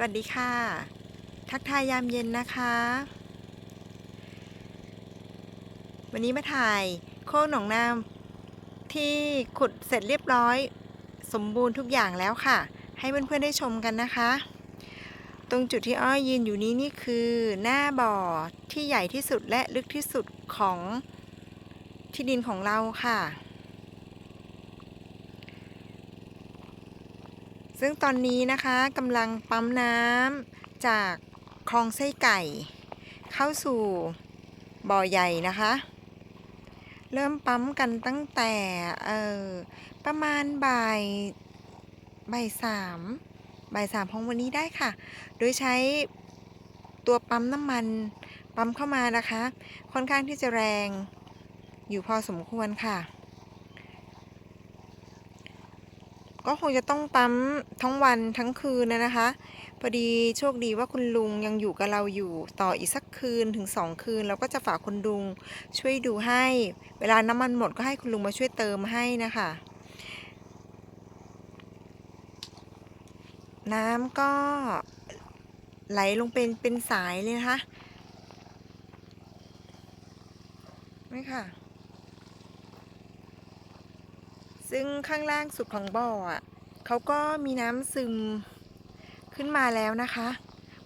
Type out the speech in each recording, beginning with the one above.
สวัสดีค่ะ ทักทายยามเย็นนะคะ วันนี้มาถ่ายโคกหนองนาที่ขุดเสร็จเรียบร้อย สมบูรณ์ทุกอย่างแล้วค่ะ ให้เพื่อนๆได้ชมกันนะคะ ตรงจุดที่อ้อยยืนอยู่นี้นี่คือหน้าบ่อที่ใหญ่ที่สุดและลึกที่สุดของที่ดินของเราค่ะ ซึ่งตอนนี้นะคะกำลังปั๊มน้ำจากคลองไส้ไก่ เข้าสู่บ่อใหญ่นะคะ เริ่มปั๊มกันตั้งแต่เออประมาณบ่ายบ่ายสามบ่ายสามของวันนี้ได้ค่ะ โดยใช้ตัวปั๊มน้ำมันปั๊มเข้ามานะคะ ค่อนข้างที่จะแรงอยู่พอสมควรค่ะ ก็คงจะต้องปั๊มทั้งวันทั้งคืนนะนะคะ พอดีโชคดีว่าคุณลุงยังอยู่กับเราอยู่ต่ออีกสักคืนถึงสองคืนเราก็จะฝากคุณลุงช่วยดูให้ เวลาน้ำมันหมดก็ให้คุณลุงมาช่วยเติมให้นะคะ น้ำก็ไหลลงเป็นเป็นสายเลยนะคะนี่ค่ะ ซึ่งข้างล่างสุดของบ่ออะเขาก็มีน้ำซึมขึ้นมาแล้วนะคะ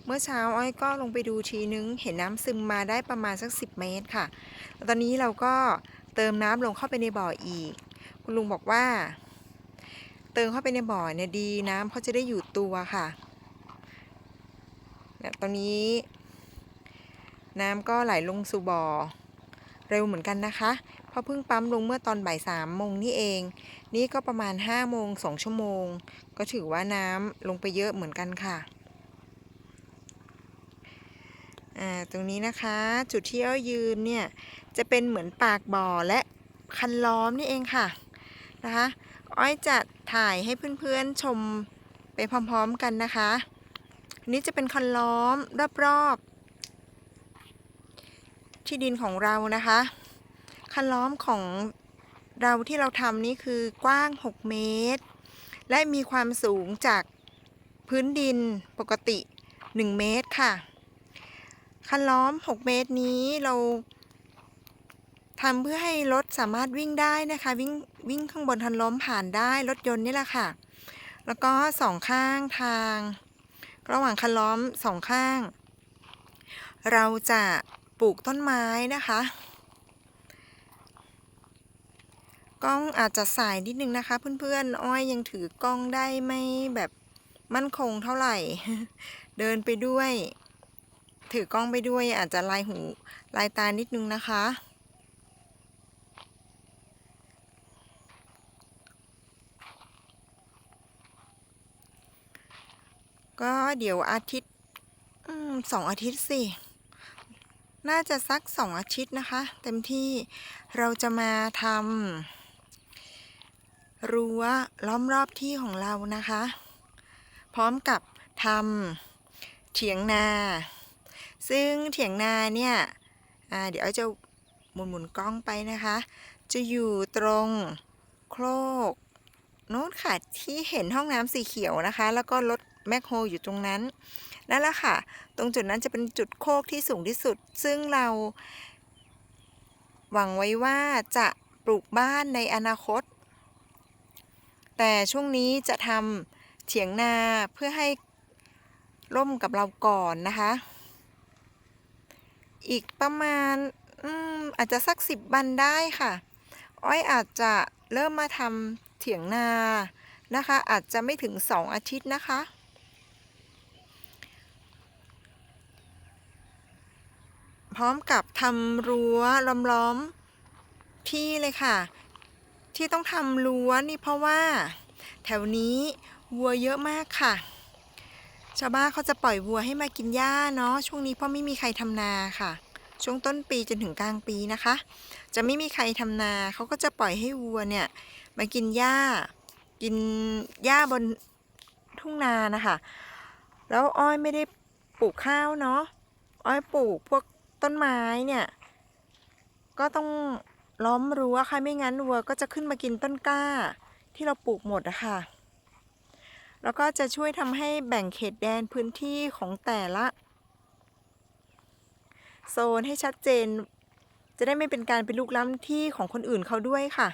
เมื่อเช้าอ้อยก็ลงไปดูทีนึง เห็นน้ำซึมมาได้ประมาณสัก 10 เมตรค่ะ ตอนนี้เราก็เติมน้ำลงเข้าไปในบ่ออีก คุณลุงบอกว่า เติมเข้าไปในบ่อเนี่ยดีน้ำเขาจะได้อยู่ตัวค่ะเนี่ยตอนนี้ น้ำก็ไหลลงสู่บ่อเร็วเหมือนกันนะคะ เพราะเพิ่งปั๊มลงเมื่อตอนบ่ายสามโมงนี่เอง นี่ก็ประมาณ5โมง2ชั่วโมง ก็ถือว่าน้ำลงไปเยอะเหมือนกันค่ะอ่าตรงนี้นะคะจุดที่อ้อยยืนเนี่ยจะเป็นเหมือนปากบ่อและคันล้อมนี่เองค่ะนะคะอ้อยจะถ่ายให้เพื่อนๆชมไปพร้อมๆกันนะคะอันนี้จะเป็นคันล้อมรอบๆที่ดินของเรานะคะ คันล้อมของเราที่เราทำนี่คือกว้าง 6 เมตร และมีความสูงจากพื้นดินปกติ 1 เมตรค่ะ คันล้อม 6 เมตรนี้เราทำเพื่อให้รถสามารถวิ่งได้นะคะ วิ่งวิ่งข้างบนคันล้อมผ่านได้รถยนต์นี่แหละค่ะ แล้วก็สองข้างทาง ระหว่างคันล้อมสองข้าง เราจะปลูกต้นไม้นะคะ กล้องอาจจะสายนิดนึงนะคะ เพื่อนๆ อ้อยยังถือกล้องได้ไม่แบบมั่นคงเท่าไหร่ เดินไปด้วย ถือกล้องไปด้วยอาจจะลายหูลายตานิดนึงนะคะ ก็เดี๋ยวอาทิตย์อสองอาทิตย์สิน่าจะสักสองอาทิตย์นะคะ เต็มที่เราจะมาทำ รั้วล้อมรอบที่ของเรานะคะ พร้อมกับทำเถียงนา ซึ่งเถียงนาเนี่ยเดี๋ยวจะหมุนหมุนกล้องไปนะคะ จะอยู่ตรงโครกโน้นค่ะที่เห็นห้องน้ำสีเขียวนะคะ แล้วก็รถแมคโฮอยู่ตรงนั้นนั่นแหละค่ะ ตรงจุดนั้นจะเป็นจุดโคกที่สูงที่สุด ซึ่งเราหวังไว้ว่าจะปลูกบ้านในอนาคต แต่ช่วงนี้จะทำเถียงนาเพื่อให้ร่มกับเราก่อนนะคะ อีกประมาณอมอาจจะสักสิบวันได้ค่ะ อ้อยอาจจะเริ่มมาทำเถียงนานะคะ อาจจะไม่ถึงสองอาทิตย์นะคะพร้อมกับทำรั้วล้อมๆที่เลยค่ะ ที่ต้องทำรั้วนี่เพราะว่า แถวนี้วัวเยอะมากค่ะ ชาวบ้านเขาจะปล่อยวัวให้มากินหญ้าเนาะช่วงนี้เพราะไม่มีใครทำนาค่ะ ช่วงต้นปีจนถึงกลางปีนะคะ จะไม่มีใครทำนาเขาก็จะปล่อยให้วัวเนี่ยมากินหญ้า กินหญ้าบนทุ่งนานะคะ แล้วอ้อยไม่ได้ปลูกข้าวเนาะอ้อยปลูกพวกต้นไม้เนี่ย ก็ต้อง ล้อมรั้วค่ะไม่งั้นวัวก็จะขึ้นมากินต้นกล้า ที่เราปลูกหมดอะค่ะ แล้วก็จะช่วยทำให้แบ่งเขตแดนพื้นที่ของแต่ละโซนให้ชัดเจน จะได้ไม่เป็นการไปลุกล้ำที่ของคนอื่นเขาด้วยค่ะ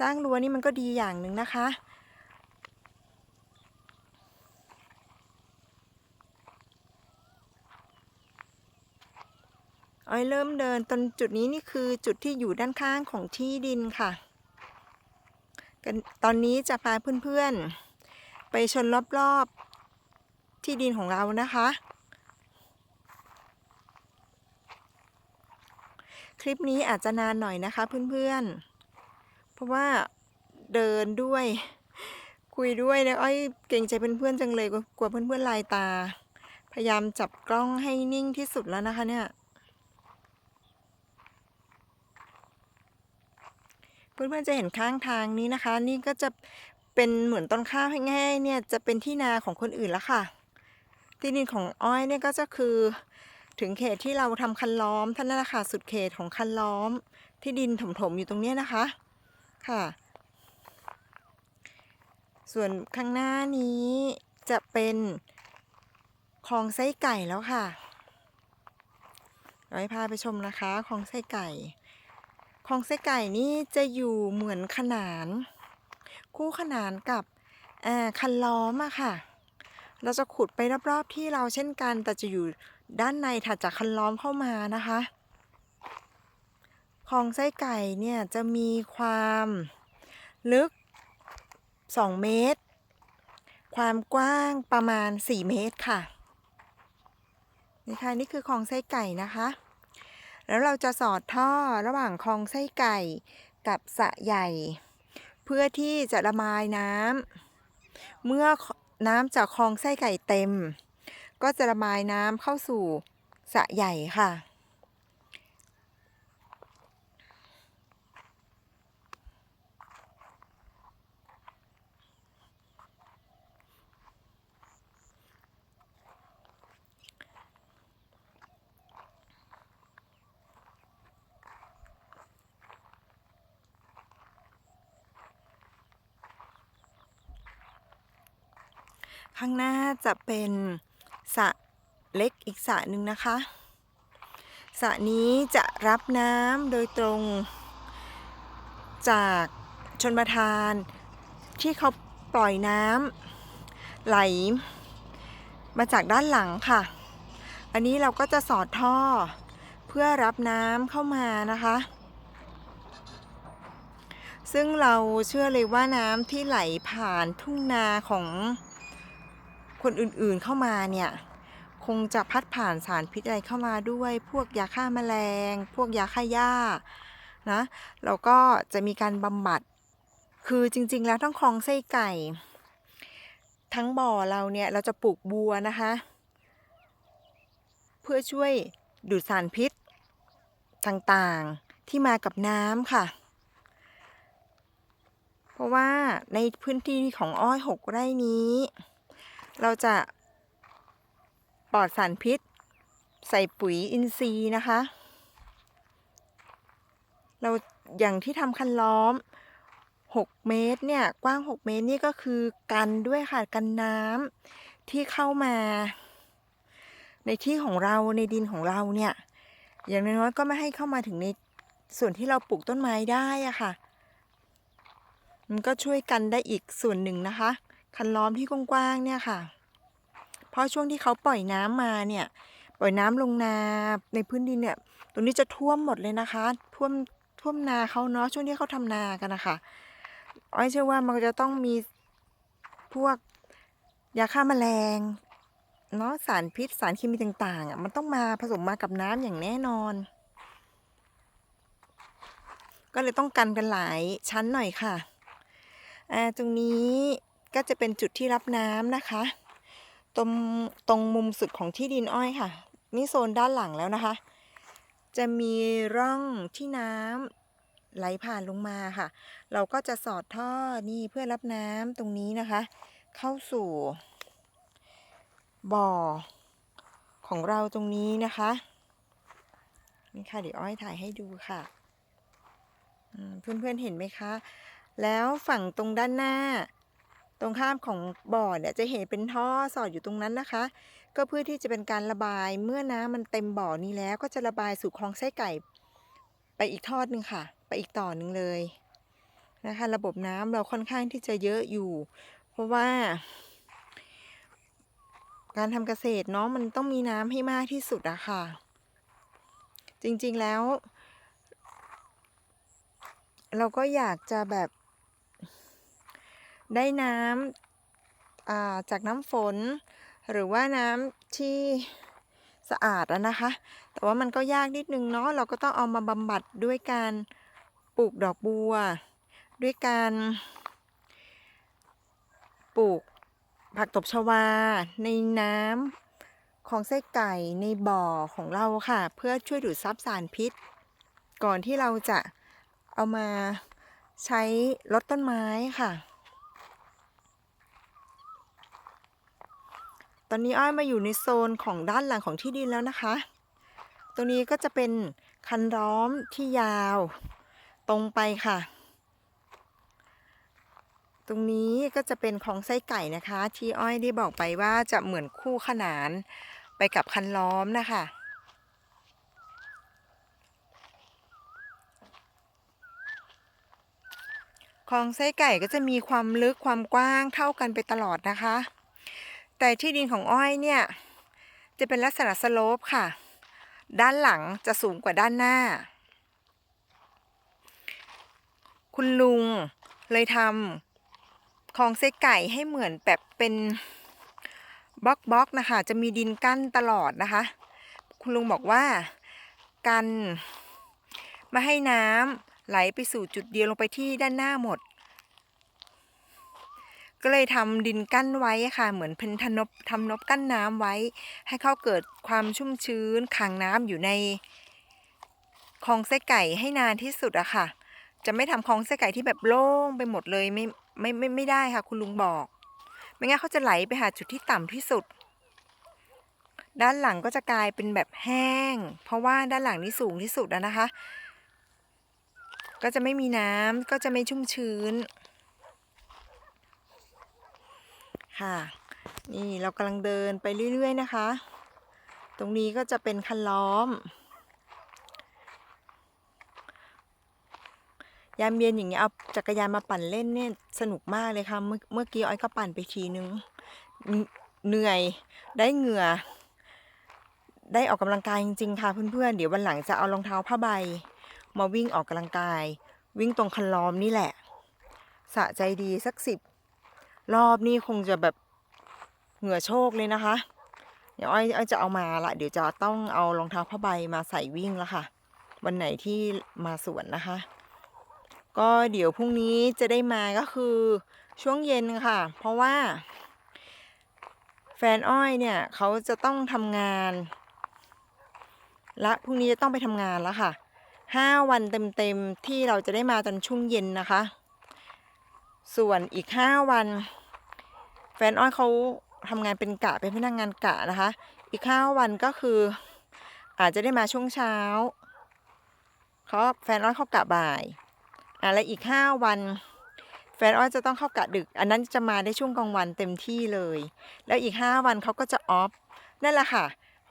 สร้างรั้วนี่มันก็ดีอย่างหนึ่งนะคะ อ้อยเริ่มเดินตรงจุดนี้นี่คือจุดที่อยู่ด้านข้างของที่ดินค่ะ ตอนนี้จะพาเพื่อนๆ ไปชนรอบๆที่ดินของเรานะคะ คลิปนี้อาจจะนานหน่อยนะคะเพื่อนๆ เพราะว่าเดินด้วยคุยด้วยนะอ้อยเกรงใจเพื่อนๆจังเลยกลัวเพื่อนๆลายตา พยายามจับกล้องให้นิ่งที่สุดแล้วนะคะเนี่ย เพื่อนๆจะเห็นข้างทางนี้นะคะ นี่ก็จะเป็นเหมือนต้นข้าวให้ง่ายเนี่ยจะเป็นที่นาของคนอื่นแล้วค่ะ ที่ดินของอ้อยเนี่ยก็จะคือถึงเขตที่เราทำคันล้อมท่านนั่นแหละค่ะสุดเขตของคันล้อม ที่ดินถมๆอยู่ตรงนี้นะคะค่ะ ส่วนข้างหน้านี้จะเป็นคลองไส้ไก่แล้วค่ะเราให้พาไปชมนะคะคลองไส้ไก่ คลองไส้ไก่นี่จะอยู่เหมือนขนาน คู่ขนานกับอ่าคันล้อมอะค่ะ เราจะขุดไปรอบๆที่เราเช่นกัน แต่จะอยู่ด้านในถัดจากคันล้อมเข้ามานะคะคลองไส้ไก่เนี่ยจะมีความลึก 2 เมตร ความกว้างประมาณ 4 เมตรค่ะนี่ค่ะนี่คือคลองไส้ไก่นะคะ แล้วเราจะสอดท่อระหว่างคลองไส้ไก่กับสะใหญ่ เพื่อที่จะระบายน้ำเมื่อน้ำจากคลองไส้ไก่เต็ม ก็จะระบายน้ำเข้าสู่สะใหญ่ค่ะ ข้างหน้าจะเป็นสระเล็กอีกสระหนึ่งนะคะสระนี้จะรับน้ำโดยตรงจากชนประทานที่เขาปล่อยน้ำไหลมาจากด้านหลังค่ะ อันนี้เราก็จะสอดท่อเพื่อรับน้ำเข้ามานะคะ ซึ่งเราเชื่อเลยว่าน้ำที่ไหลผ่านทุ่งนาของ คนอื่นๆเข้ามาเนี่ยคงจะพัดผ่านสารพิษอะไรเข้ามาด้วย พวกยาฆ่าแมลง พวกยาฆ่าหญ้านะแล้วก็จะมีการบำบัด คือจริงๆแล้วทั้งคลองไส้ไก่ ทั้งบ่อเราเนี่ยเราจะปลูกบัวนะคะ เพื่อช่วยดูดสารพิษต่างๆที่มากับน้ำค่ะ เพราะว่าในพื้นที่ของอ้อยหกไร่นี้ เราจะปลอดสารพิษ ใส่ปุ๋ยอินทรีย์นะคะ เราอย่างที่ทำคันล้อม 6 เมตรเนี่ยกว้าง 6 เมตรนี่ก็คือกันด้วยค่ะกันน้ำที่เข้ามา ในที่ของเราในดินของเราเนี่ยอย่างน้อยๆก็ไม่ให้เข้ามาถึงในส่วนที่เราปลูกต้นไม้ได้อะค่ะ มันก็ช่วยกันได้อีกส่วนหนึ่งนะคะ คันล้อมที่กว้างๆเนี่ยค่ะ เพราะช่วงที่เขาปล่อยน้ำมาเนี่ย ปล่อยน้ำลงนาในพื้นดินเนี่ย ตรงนี้จะท่วมหมดเลยนะคะ ท่วมท่วมนาเขาเนาะช่วงที่เขาทำนากันนะคะอ้อยเชื่อว่ามันจะต้องมีพวกยาฆ่าแมลงเนาะสารพิษสารเคมีต่างๆอะมันต้องมาผสมมากับน้ำอย่างแน่นอน ก็เลยต้องกันกันหลายชั้นหน่อยค่ะอ่าตรงนี้ ก็จะเป็นจุดที่รับน้ำนะคะ ตรงตรงมุมสุดของที่ดินอ้อยค่ะ นี่โซนด้านหลังแล้วนะคะ จะมีร่องที่น้ำไหลผ่านลงมาค่ะ เราก็จะสอดท่อนี่เพื่อรับน้ำตรงนี้นะคะ เข้าสู่บ่อของเราตรงนี้นะคะนี่ค่ะเดี๋ยวอ้อยถ่ายให้ดูค่ะเพื่อนๆเห็นไหมคะ แล้วฝั่งตรงด้านหน้า รงข้ามของบ่อเนี่ยจะเห็นเป็นท่อสอดอยู่ตรงนั้นนะคะ ก็เพื่อที่จะเป็นการระบายเมื่อน้ำมันเต็มบ่อนี้แล้วก็จะระบายสู่คลองไส้ไก่ ไปอีกทอดหนึ่งค่ะ ไปอีกต่อหนึ่งเลยนะคะ ระบบน้ำเราค่อนข้างที่จะเยอะอยู่ เพราะว่า การทำเกษตรเนาะมันต้องมีน้ำให้มากที่สุดอะค่ะ จริงๆแล้ว เราก็อยากจะแบบ ได้น้ำจากน้ำฝน หรือว่าน้ำที่สะอาดอะนะคะ แต่ว่ามันก็ยากนิดนึงเนาะเราก็ต้องเอามาบำบัดด้วยการปลูกดอกบัว ด้วยการปลูกผักตบชวา ในน้ำของไส้ไก่ในบ่อของเราค่ะ เพื่อช่วยดูดซับสารพิษ ก่อนที่เราจะเอามาใช้ลดต้นไม้ค่ะ อนนี้อ้อยมาอยู่ในโซนของด้านหลังของที่ดินแล้วนะคะ ตรงนี้ก็จะเป็นคันล้อมที่ยาว ตรงไปค่ะ ตรงนี้ก็จะเป็นของไส้ไก่นะคะ ที่อ้อยได้บอกไปว่าจะเหมือนคู่ขนานไปกับคันล้อมนะคะคลองไส้ไก่ก็จะมีความลึกความกว้างเท่ากันไปตลอดนะคะ แต่ที่ดินของอ้อยเนี่ย จะเป็นลักษณะสโลปค่ะ ด้านหลังจะสูงกว่าด้านหน้า คุณลุงเลยทำคลองไส้ไก่ให้เหมือนแบบเป็นบล็อกบล็อกๆนะคะ จะมีดินกั้นตลอดนะคะ คุณลุงบอกว่ากันไม่ให้น้ำไหลไปสู่จุดเดียวลงไปที่ด้านหน้าหมด ก็เลยทำดินกั้นไว้ค่ะ เหมือนเป็นทนบทำนบกั้นน้ำไว้ ให้เขาเกิดความชุ่มชื้นขังน้ำอยู่ในคลองไส้ไก่ให้นานที่สุดอะค่ะ จะไม่ทำคลองไส้ไก่ที่แบบโล่งไปหมดเลยไม่ไม่ไม่ไม่ได้ค่ะ คุณลุงบอก ไม่งั้นเขาจะไหลไปหาจุดที่ต่ำที่สุด ด้านหลังก็จะกลายเป็นแบบแห้ง เพราะว่าด้านหลังนี่สูงที่สุดอะนะคะ ก็จะไม่มีน้ำก็จะไม่ชุ่มชื้น ค่ะ นี่เรากำลังเดินไปเรื่อย ๆ นะคะ ตรงนี้ก็จะเป็นคันล้อม ยามเย็นอย่างเงี้ยเอาจักรยานมาปั่นเล่นเนี่ยสนุกมากเลยค่ะ เมื่อเมื่อกี้อ้อยก็ปั่นไปทีนึง เหนื่อยได้เหงื่อ ได้ออกกำลังกายจริง ๆ ค่ะเพื่อนๆ เดี๋ยววันหลังจะเอารองเท้าผ้าใบ มาวิ่งออกกำลังกาย วิ่งตรงคันล้อมนี่แหละสะใจดีสักสิบ รอบนี่คงจะแบบเหงื่อโชกเลยนะคะ เดี๋ยวอ้อยอ้อยจะเอามาละเดี๋ยวจะต้องเอารองเท้าผ้าใบมาใส่วิ่งล้วค่ะ วันไหนที่มาสวนนะคะ ก็เดี๋ยวพรุ่งนี้จะได้มาก็คือช่วงเย็นค่ะ เพราะว่า แฟนอ้อยเนี่ยเขาจะต้องทำงาน และพรุ่งนี้จะต้องไปทำงานแล้วค่ะห้าวันเต็มๆที่เราจะได้มาตอนช่วงเย็นนะคะ ส่วนอีกห้าวัน แฟนอ้อยเขาทำงานเป็นกะเป็นพนักงานกะนะคะ อีกห้าวันก็คือ อาจจะได้มาช่วงเช้าเขาแฟนอ้อยเขากะบ่ายอะและอีกห้าวันแฟนอ้อยจะต้องเข้ากะดึก อันนั้นจะมาได้ช่วงกลางวันเต็มที่เลย แล้วอีกห้าวันเขาก็จะออฟนั่นแหละค่ะ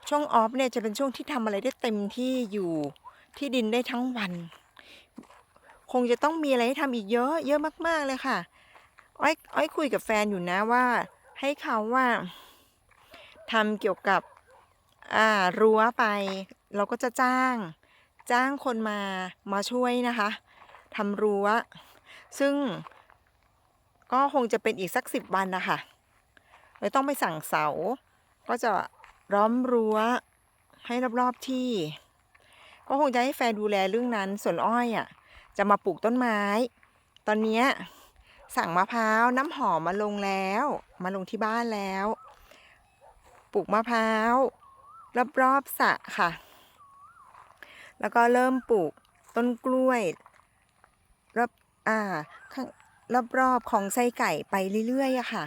ช่วงออฟเนี่ยจะเป็นช่วงที่ทำอะไรได้เต็มที่อยู่ที่ดินได้ทั้งวัน งจะต้องมีอะไรให้ทำอีกเยอะ เยอะมาก ๆเลยค่ะ อ้อยอ้อยคุยกับแฟนอยู่นะว่า ให้เขาว่าทำเกี่ยวกับอ่ารั้วไป เราก็จะจ้าง จ้างคนมามาช่วยนะคะทำรั้ว ซึ่งก็คงจะเป็นอีกสักสิบวันนะคะเลยต้องไปสั่งเสา ก็จะล้อมรั้วให้รอบๆที่ ก็คงจะให้แฟนดูแลเรื่องนั้นส่วนอ้อยอะ จะมาปลูกต้นไม้ ตอนนี้สั่งมะพร้าวน้ำหอมมาลงแล้ว มาลงที่บ้านแล้ว ปลูกมะพร้าวรอบๆสระค่ะ แล้วก็เริ่มปลูกต้นกล้วยรอบอ่าข้างรอบๆของไส้ไก่ไปเรื่อยๆอะค่ะ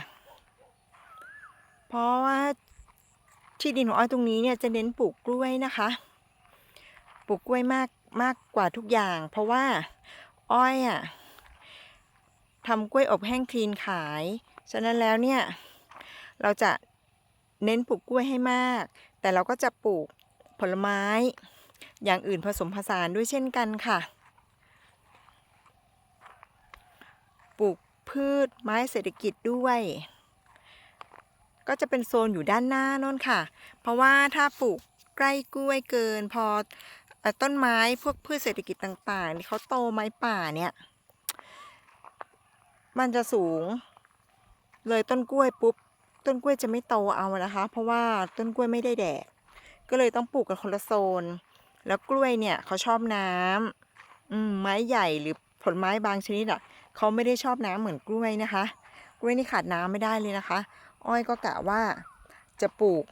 เพราะว่าที่ดินของอ้อยตรงนี้เนี่ยจะเน้นปลูกกล้วยนะคะ ปลูกกล้วยมาก มากกว่าทุกอย่าง เพราะว่าอ้อยอะทำกล้วยอบแห้งคลีนขาย ฉะนั้นแล้วเนี่ยเราจะเน้นปลูกกล้วยให้มาก แต่เราก็จะปลูกผลไม้ อย่างอื่นผสมผสานด้วยเช่นกันค่ะ ปลูกพืชไม้เศรษฐกิจด้วย ก็จะเป็นโซนอยู่ด้านหน้าน่นค่ะ เพราะว่าถ้าปลูกใกล้กล้วยเกิน พอ เอ่ต้นไม้พวกพืชเศรษฐกิจต่างๆที่เขาโตไม้ป่าเนี่ย มันจะสูง เลยต้นกล้วยปุ๊บ ต้นกล้วยจะไม่โตเอานะคะ เพราะว่าต้นกล้วยไม่ได้แดด ก็เลยต้องปลูกกันคนละโซน แล้วกล้วยเนี่ยเขาชอบน้ำอืมไม้ใหญ่หรือผลไม้บางชนิดอะเขาไม่ได้ชอบน้ำเหมือนกล้วยนะคะ กล้วยนี่ขาดน้ำไม่ได้เลยนะคะ อ้อยก็กะว่าจะปลูก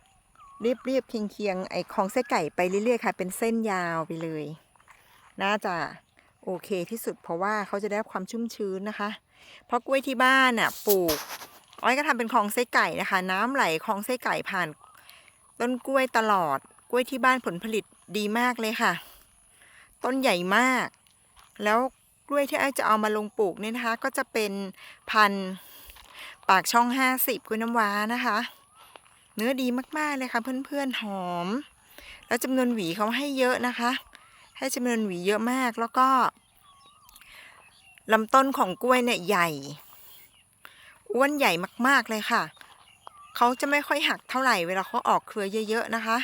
เรียบเรียบๆเคียงเคียงๆไอ้ของไส้ไก่ไปเรื่อยๆค่ะ เป็นเส้นยาวไปเลย น่าจะโอเคที่สุดเพราะว่าเขาจะได้รับความชุ่มชื้นนะคะ เพราะกล้วยที่บ้านน่ะปลูก อ้อยก็ทำเป็นคลองไส้ไก่นะคะ น้ำไหลคลองไส้ไก่ผ่าน ต้นกล้วยตลอด กล้วยที่บ้านผลผลิตดีมากเลยค่ะ ต้นใหญ่มาก แล้วกล้วยที่ไอ้จะเอามาลงปลูกเนี่ยนะคะ ก็จะเป็นพันปากช่องห้าสิบกล้วยน้ำว้านะคะ เนื้อดีมากๆเลยค่ะเพื่อนๆหอม แล้วจำนวนหวีเขาให้เยอะนะคะ ให้จำนวนหวีเยอะมากแล้วก็ลำต้นของกล้วยเนี่ยใหญ่อ้วนใหญ่มากๆเลยค่ะ เขาจะไม่ค่อยหักเท่าไหร่เวลาเขาออกเครือเยอะๆนะคะ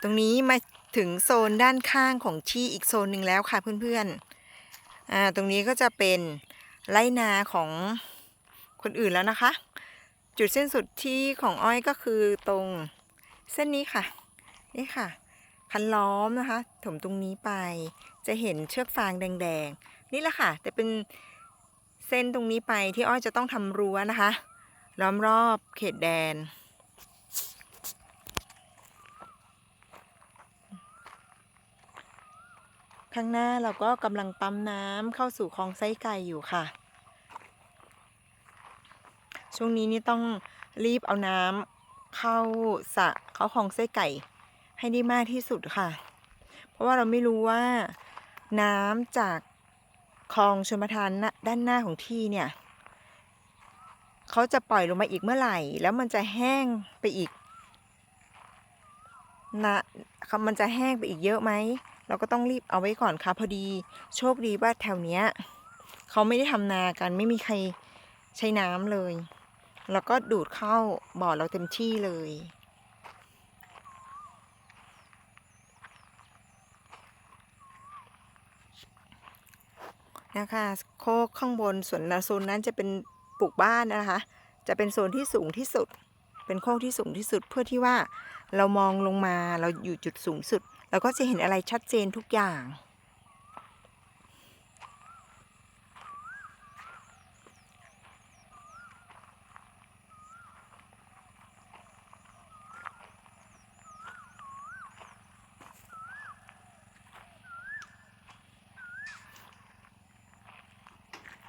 ตรงนี้มาถึงโซนด้านข้างของที่อีกโซนหนึ่งแล้วค่ะเพื่อนๆ อ่า ตรงนี้ก็จะเป็น ไรนาของคนอื่นแล้วนะคะ จุดสิ้นสุดที่ของอ้อยก็คือตรงเส้นนี้ค่ะ นี่ค่ะ คันล้อมนะคะ ถมตรงนี้ไป จะเห็นเชือกฟางแดงๆ นี่แหละค่ะ แต่เป็นเส้นตรงนี้ไปที่อ้อยจะต้องทำรั้วนะคะ ล้อมรอบเขตแดน ข้างหน้าเราก็กำลังปั๊มน้ำเข้าสู่คลองไส้ไก่อยู่ค่ะ ช่วงนี้นี่ต้องรีบเอาน้ำเข้าสระเข้าคลองไส้ไก่ ให้ได้มากที่สุดค่ะ เพราะว่าเราไม่รู้ว่าน้ำจากคลองชลประทานด้านหน้าของที่เนี่ยเขาจะปล่อยลงมาอีกเมื่อไหร่ แล้วมันจะแห้งไปอีกนะมันจะแห้งไปอีกเยอะไหม เราก็ต้องรีบเอาไว้ก่อนค่ะ พอดีโชคดีว่าแถวเนี้ยเขาไม่ได้ทำนากันไม่มีใครใช้น้ำเลย แล้วก็ดูดเข้าบ่อเราเต็มที่เลยนะคะโคกข้างบนส่วนโซนนั้นจะเป็นปลูกบ้านนะคะ จะเป็นโซนที่สูงที่สุด เป็นโคกที่สูงที่สุดเพื่อที่ว่าเรามองลงมาเราอยู่จุดสูงสุด เราก็จะเห็นอะไรชัดเจนทุกอย่าง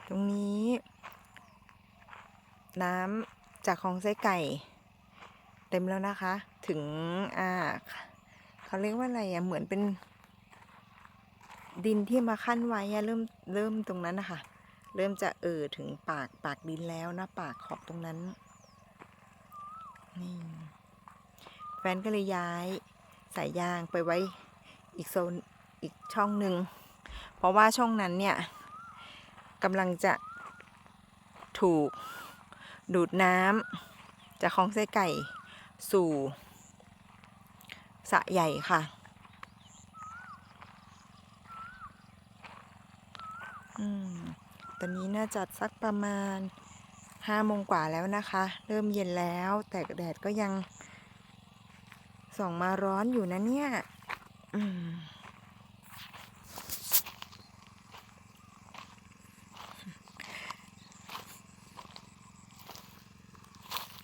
ตรงนี้ น้ำจากคลองไส้ไก่ เต็มแล้วนะคะ ถึง อ่า เขาเรียกว่าอะไรอะเหมือนเป็น ดินที่มาขั้นไว้อะเริ่มเริ่มตรงนั้นนะคะเริ่มจะเอ่อถึงปากปากดินแล้วนะปากขอบตรงนั้นนี่แฟนก็เลยย้ายสายยางไปไว้อีกโซนอีกช่องหนึ่งเพราะว่าช่องนั้นเนี่ยกำลังจะถูกดูดน้ำจากคลองไส้ไก่สู่ สะใหญ่ค่ะ อืม ตอนนี้น่าจะสักประมาณห้าโมงกว่าแล้วนะคะ เริ่มเย็นแล้ว แต่แดดก็ยัง ส่องมาร้อนอยู่นะเนี่ยอืม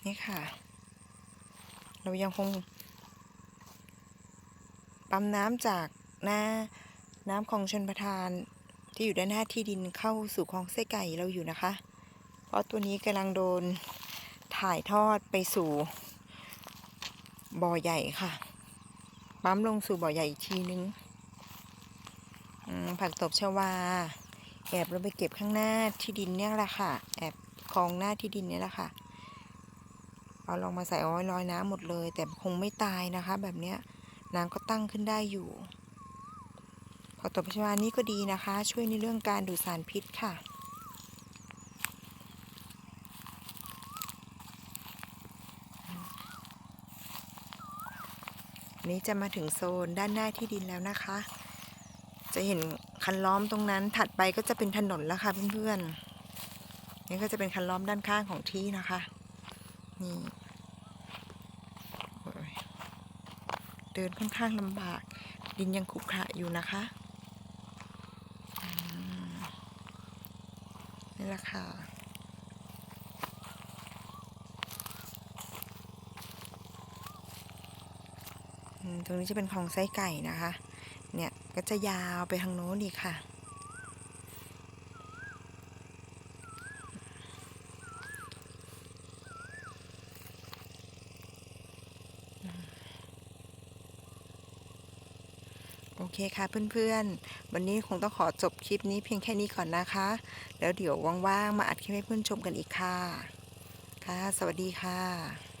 นี่ค่ะ เรายังคง ปั๊มน้ำจากหน้าน้ำคลองชนประทานที่อยู่ด้านหน้าที่ดินเข้าสู่คลองไส้ไก่เราอยู่นะคะ เพราะตัวนี้กำลังโดนถ่ายทอดไปสู่บ่อใหญ่ค่ะ ปั๊มลงสู่บ่อใหญ่อีกทีนึงผักตบชวา แอบลงไปเก็บข้างหน้าที่ดินเนี่ยแหละค่ะ แอบกองหน้าที่ดินเนี่ยแหละค่ะ เอาลองมาใส่อาไว้ลอยน้ำหมดเลย แต่คงไม่ตายนะคะ แบบเนี้ย น้ำก็ตั้งขึ้นได้อยู่ผักตบชวานี้ก็ดีนะคะ ช่วยในเรื่องการดูดสารพิษค่ะนี้จะมาถึงโซนด้านหน้าที่ดินแล้วนะคะ จะเห็นคันล้อมตรงนั้นถัดไปก็จะเป็นถนนแล้วค่ะเพื่อนๆนี่ก็จะเป็นคันล้อมด้านข้างของที่นะคะ นี่โอ้ย เดินค่อนข้างลำบาก ดินยังขรุขระอยู่นะคะนี่แหละค่ะตรงนี้จะเป็นคลองไส้ไก่นะคะ เนี่ยก็จะยาวไปทางโน้นอีกค่ะ โอเค ค่ะเพื่อนๆ วันนี้คงต้องขอจบคลิปนี้เพียงแค่นี้ก่อนนะคะ แล้วเดี๋ยวว่างๆ มาอัดคลิปให้เพื่อนชมกันอีกค่ะ ค่ะ สวัสดีค่ะ